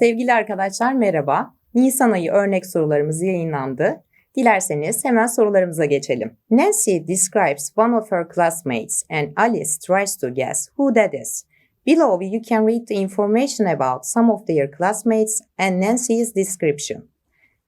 Sevgili arkadaşlar merhaba. Nisan ayı örnek sorularımız yayınlandı. Dilerseniz hemen sorularımıza geçelim. Nancy describes one of her classmates and Alice tries to guess who that is. Below you can read the information about some of their classmates and Nancy's description.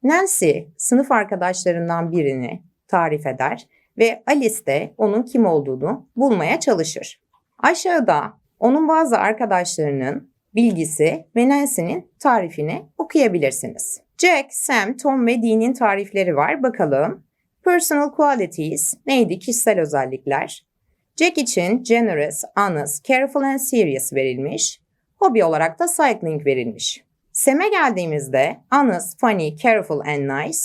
Nancy sınıf arkadaşlarından birini tarif eder ve Alice de onun kim olduğunu bulmaya çalışır. Aşağıda onun bazı arkadaşlarının bilgisi ve Nancy'nin tarifini okuyabilirsiniz. Jack, Sam, Tom ve Dean'in tarifleri var. Bakalım. Personal qualities neydi? Kişisel özellikler. Jack için generous, honest, careful and serious verilmiş. Hobi olarak da cycling verilmiş. Sam'e geldiğimizde honest, funny, careful and nice.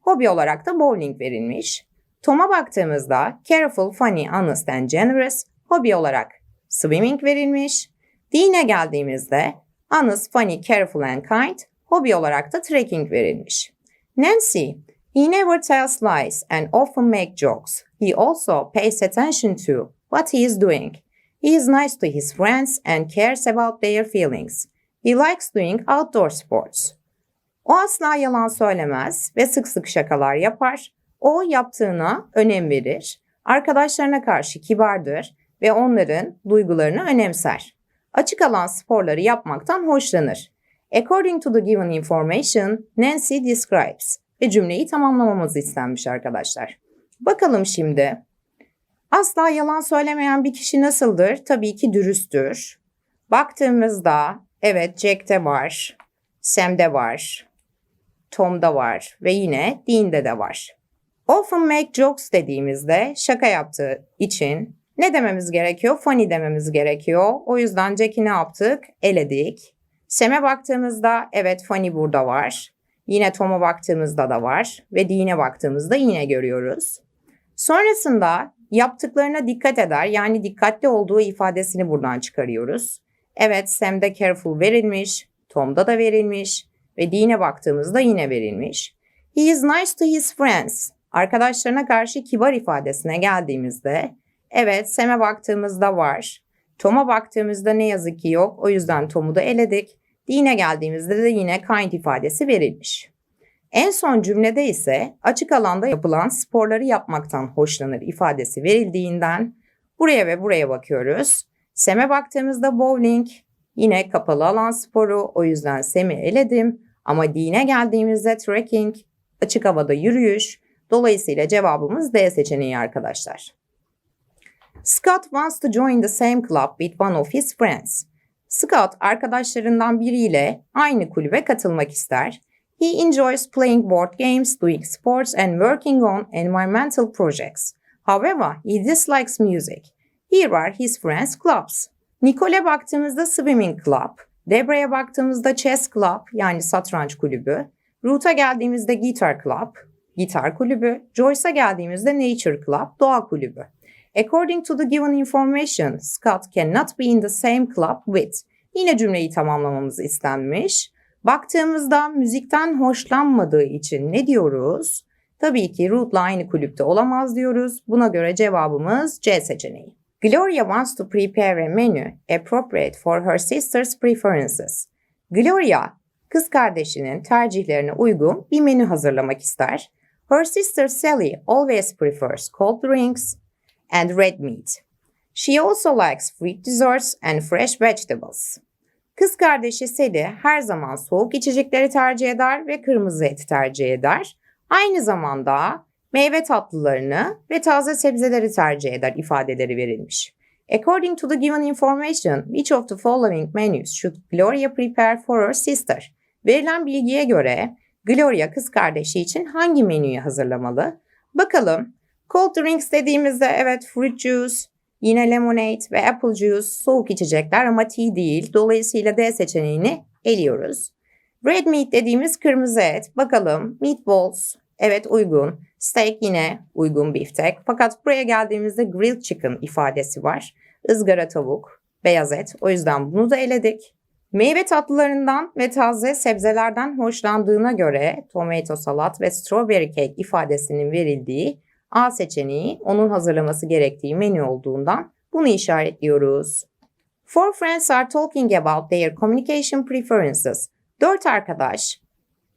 Hobi olarak da bowling verilmiş. Tom'a baktığımızda careful, funny, honest and generous. Hobi olarak swimming verilmiş. Dean'e geldiğimizde honest, funny, careful and kind. Hobi olarak da trekking verilmiş. Nancy, he never tells lies and often make jokes. He also pays attention to what he is doing. He is nice to his friends and cares about their feelings. He likes doing outdoor sports. O asla yalan söylemez ve sık sık şakalar yapar. O yaptığına önem verir. Arkadaşlarına karşı kibardır ve onların duygularını önemser. Açık alan sporları yapmaktan hoşlanır. According to the given information, Nancy describes ve cümleyi tamamlamamız istenmiş arkadaşlar. Bakalım şimdi. Asla yalan söylemeyen bir kişi nasıldır? Tabii ki dürüsttür. Baktığımızda evet Jack'te var, Sam'de var, Tom'da var ve yine Dean'de de var. Often make jokes dediğimizde şaka yaptığı için ne dememiz gerekiyor? Funny dememiz gerekiyor. O yüzden Jack'i ne yaptık? Eledik. Sam'e baktığımızda evet funny burada var. Yine Tom'a baktığımızda da var ve Dean'e baktığımızda yine görüyoruz. Sonrasında yaptıklarına dikkat eder yani dikkatli olduğu ifadesini buradan çıkarıyoruz. Evet Sam'de careful verilmiş, Tom'da da verilmiş ve Dean'e baktığımızda yine verilmiş. He is nice to his friends. Arkadaşlarına karşı kibar ifadesine geldiğimizde evet Sam'e baktığımızda var. Tom'a baktığımızda ne yazık ki yok. O yüzden Tom'u da eledik. Dean'e geldiğimizde de yine kind ifadesi verilmiş. En son cümlede ise açık alanda yapılan sporları yapmaktan hoşlanır ifadesi verildiğinden buraya ve buraya bakıyoruz. Sem'e baktığımızda bowling yine kapalı alan sporu o yüzden Sem'i eledim. Ama Dean'e geldiğimizde trekking, açık havada yürüyüş. Dolayısıyla cevabımız D seçeneği arkadaşlar. Scott wants to join the same club with one of his friends. Scott arkadaşlarından biriyle aynı kulübe katılmak ister. He enjoys playing board games, doing sports and working on environmental projects. However, he dislikes music. Here are his friends' clubs. Nicole'e baktığımızda Swimming Club, Debra'ya baktığımızda Chess Club yani satranç kulübü, Ruth'a geldiğimizde Guitar Club, gitar kulübü, Joyce'a geldiğimizde Nature Club, doğa kulübü. According to the given information, Scott cannot be in the same club with. Yine cümleyi tamamlamamız istenmiş. Baktığımızda müzikten hoşlanmadığı için ne diyoruz? Tabii ki Ruth'la aynı kulüpte olamaz diyoruz. Buna göre cevabımız C seçeneği. Gloria wants to prepare a menu appropriate for her sister's preferences. Gloria, kız kardeşinin tercihlerine uygun bir menü hazırlamak ister. Her sister Sally always prefers cold drinks and red meat. She also likes fruit desserts and fresh vegetables. Kız kardeşi Sally her zaman soğuk içecekleri tercih eder ve kırmızı et tercih eder. Aynı zamanda meyve tatlılarını ve taze sebzeleri tercih eder ifadeleri verilmiş. According to the given information, which of the following menus should Gloria prepare for her sister? Verilen bilgiye göre Gloria kız kardeşi için hangi menüyü hazırlamalı? Bakalım. Cold drinks dediğimizde evet fruit juice, yine lemonade ve apple juice soğuk içecekler ama tea değil. Dolayısıyla D seçeneğini eliyoruz. Red meat dediğimiz kırmızı et. Bakalım meatballs evet uygun. Steak yine uygun biftek. Fakat buraya geldiğimizde grilled chicken ifadesi var. Izgara tavuk, beyaz et. O yüzden bunu da eledik. Meyve tatlılarından ve taze sebzelerden hoşlandığına göre tomato salat ve strawberry cake ifadesinin verildiği A seçeneği onun hazırlaması gerektiği menü olduğundan bunu işaretliyoruz. Four friends are talking about their communication preferences. Dört arkadaş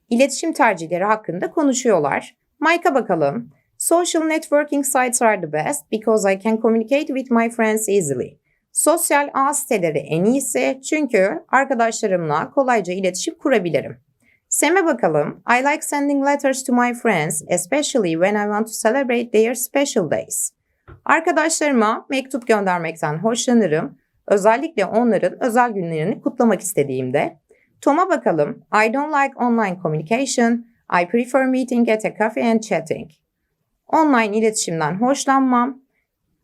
iletişim tercihleri hakkında konuşuyorlar. Mike'a bakalım. Social networking sites are the best because I can communicate with my friends easily. Sosyal ağ siteleri en iyisi çünkü arkadaşlarımla kolayca iletişim kurabilirim. Sem'e bakalım. I like sending letters to my friends, especially when I want to celebrate their special days. Arkadaşlarıma mektup göndermekten hoşlanırım. Özellikle onların özel günlerini kutlamak istediğimde. Tom'a bakalım. I don't like online communication. I prefer meeting at a cafe and chatting. Online iletişimden hoşlanmam.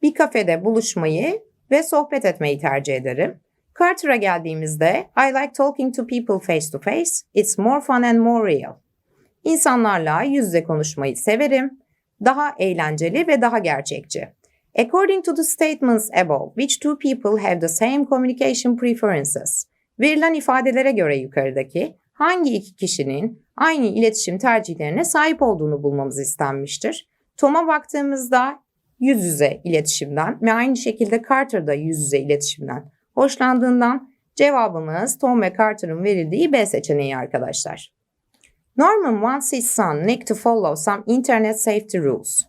Bir kafede buluşmayı ve sohbet etmeyi tercih ederim. Carter'a geldiğimizde I like talking to people face to face. It's more fun and more real. İnsanlarla yüz yüze konuşmayı severim. Daha eğlenceli ve daha gerçekçi. According to the statements above, which two people have the same communication preferences? Verilen ifadelere göre yukarıdaki hangi iki kişinin aynı iletişim tercihlerine sahip olduğunu bulmamız istenmiştir. Tom'a baktığımızda yüz yüze iletişimden ve aynı şekilde Carter'da yüz yüze iletişimden hoşlandığından cevabımız Tom ve Carter'ın verildiği B seçeneği arkadaşlar. Norman wants his son Nick to follow some internet safety rules.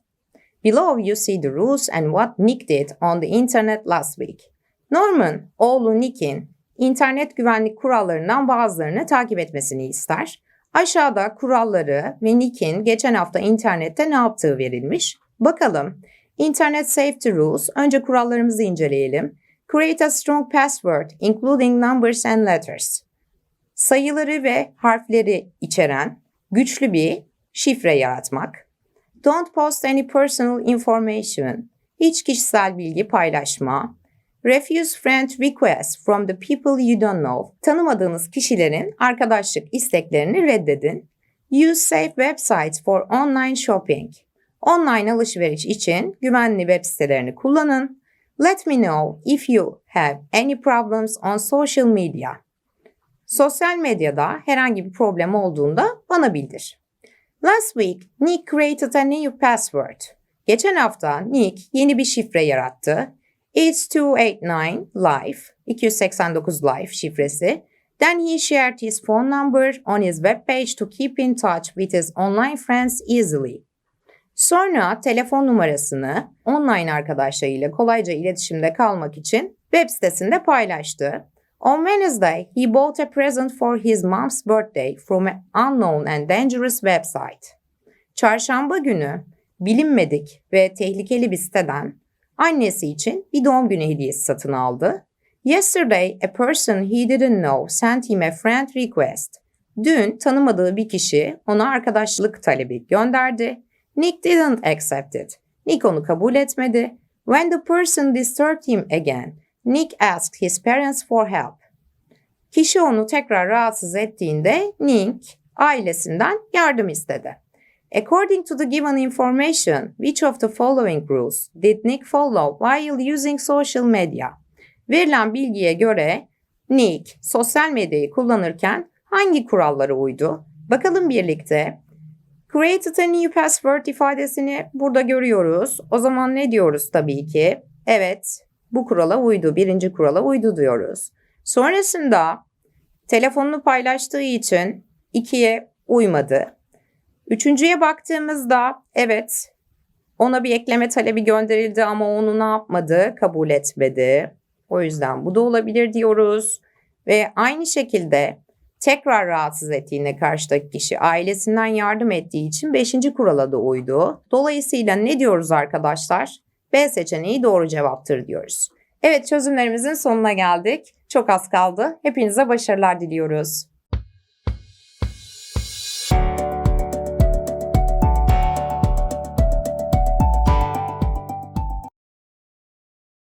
Below you see the rules and what Nick did on the internet last week. Norman, oğlu Nick'in internet güvenlik kurallarından bazılarını takip etmesini ister. Aşağıda kuralları ve Nick'in geçen hafta internette ne yaptığı verilmiş. Bakalım. Internet Safety Rules. Önce kurallarımızı inceleyelim. Create a strong password including numbers and letters. Sayıları ve harfleri içeren güçlü bir şifre yaratmak. Don't post any personal information. Hiç kişisel bilgi paylaşma. Refuse friend requests from the people you don't know. Tanımadığınız kişilerin arkadaşlık isteklerini reddedin. Use safe websites for online shopping. Online alışveriş için güvenli web sitelerini kullanın. Let me know if you have any problems on social media. Sosyal medyada herhangi bir problem olduğunda bana bildir. Last week, Nick created a new password. Geçen hafta Nick yeni bir şifre yarattı. It's 289 life, 289 life şifresi. Then he shared his phone number on his web page to keep in touch with his online friends easily. Sonra telefon numarasını online arkadaşlarıyla kolayca iletişimde kalmak için web sitesinde paylaştı. On Wednesday, he bought a present for his mom's birthday from an unknown and dangerous website. Çarşamba günü bilinmedik ve tehlikeli bir siteden annesi için bir doğum günü hediyesi satın aldı. Yesterday, a person he didn't know sent him a friend request. Dün tanımadığı bir kişi ona arkadaşlık talebi gönderdi. Nick didn't accept it. Nick onu kabul etmedi. When the person disturbed him again, Nick asked his parents for help. Kişi onu tekrar rahatsız ettiğinde Nick ailesinden yardım istedi. According to the given information, which of the following rules did Nick follow while using social media? Verilen bilgiye göre Nick sosyal medyayı kullanırken hangi kurallara uydu? Bakalım birlikte. Created a new password ifadesini burada görüyoruz. O zaman ne diyoruz tabii ki? Evet, bu kurala uydu, birinci kurala uydu diyoruz. Sonrasında telefonunu paylaştığı için ikiye uymadı. Üçüncüye baktığımızda evet ona bir ekleme talebi gönderildi ama onu ne yapmadı? Kabul etmedi. O yüzden bu da olabilir diyoruz. Ve aynı şekilde tekrar rahatsız ettiğinde karşıdaki kişi ailesinden yardım ettiği için 5. kurala da uydu. Dolayısıyla ne diyoruz arkadaşlar? B seçeneği doğru cevaptır diyoruz. Evet çözümlerimizin sonuna geldik. Çok az kaldı. Hepinize başarılar diliyoruz.